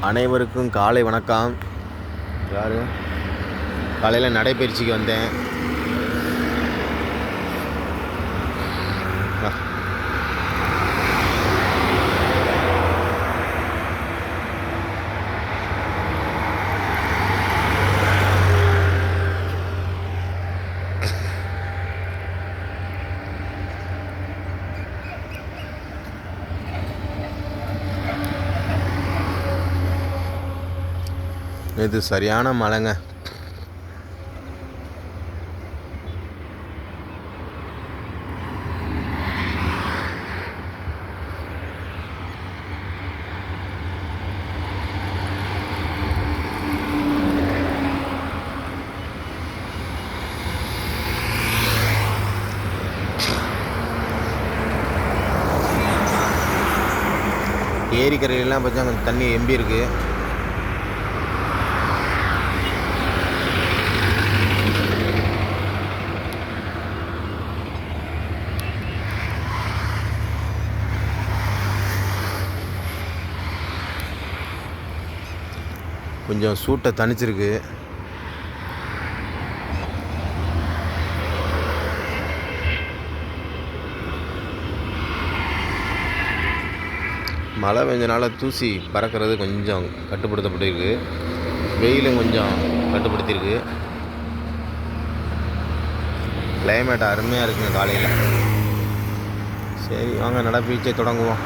அனைவருக்கும் காலை வணக்கம். யார்? காலையில் நடைப்பயிற்சிக்கு வந்தேன். இது சரியான மழைங்க. ஏரிக்கரையிலாம் பார்த்தா கொஞ்சம் தண்ணி எம்பி இருக்கு. கொஞ்சம் சூட்டை தணிச்சிருக்கு. மழை பெஞ்சனால தூசி பறக்கிறது கொஞ்சம் கட்டுப்படுத்தப்பட்டிருக்கு. வெயிலும் கொஞ்சம் கட்டுப்படுத்தியிருக்கு கிளைமேட் அருமையாக இருக்குங்க காலையில். சரி வாங்க நடப்பீச்சை தொடங்குவோம்.